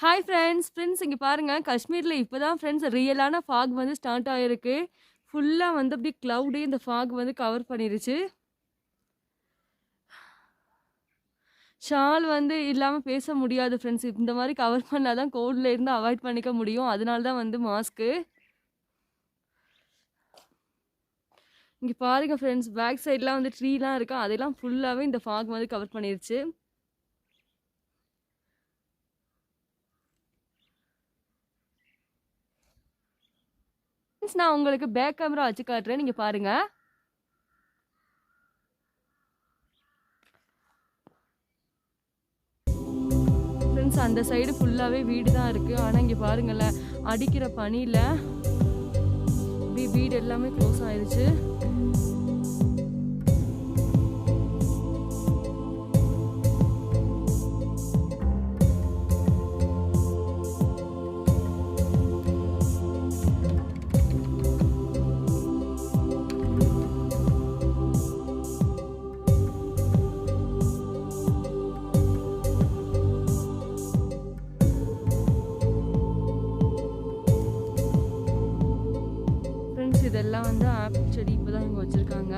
Hi friends friends இங்கே பாருங்கள் காஷ்மீரில் இப்போ தான் ஃப்ரெண்ட்ஸ் ரியலான ஃபாக் வந்து ஸ்டார்ட் ஆகிருக்கு ஃபுல்லாக வந்து அப்படி க்ளவுடே இந்த ஃபாக் வந்து கவர் பண்ணிருச்சு. ஷால் வந்து இல்லாமல் பேச முடியாது ஃப்ரெண்ட்ஸ் இந்த மாதிரி கவர் பண்ணால் தான் கோல்டில் இருந்து அவாய்ட் பண்ணிக்க முடியும். அதனால தான் வந்து மாஸ்க்கு இங்கே பாருங்கள் ஃப்ரெண்ட்ஸ் பேக் சைட்லாம் வந்து ட்ரீலாம் இருக்கா. அதெல்லாம் ஃபுல்லாகவே இந்த ஃபாக் வந்து கவர் பண்ணிருச்சு. நான் உங்களுக்கு பேக் கேமரா வச்சு காட்டுறேன். நீங்கள் பாருங்க. ஃப்ரெண்ட்ஸ் அந்த சைடு ஃபுல்லாகவே வீடு தான் இருக்குது ஆனால் இங்கே பாருங்களேன் அடிக்கிற பனியில் வீடு எல்லாமே க்ளோஸ் ஆயிடுச்சு இதெல்லாம் வந்து ஆப்பிள் செடி இப்போ தான் இங்கே வச்சுருக்காங்க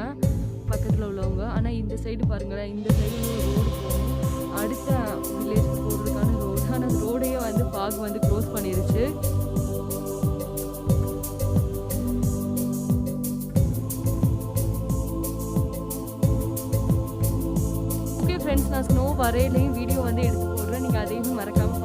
பக்கத்தில் உள்ளவங்க. ஆனால் இந்த சைடு பாருங்களேன் இந்த சைடு ரோடு போகும். அடுத்த வில்லேஜ்க்கு போகிறதுக்கான ரோடு ஆனால் ரோடையே வந்து பாகு வந்து க்ளோஸ் பண்ணிருச்சு. ஓகே ஃப்ரெண்ட்ஸ் நான் ஸ்னோ வரையிலையும் வீடியோ வந்து எடுத்து போடுறேன். நீங்கள் அதையும் மறக்காம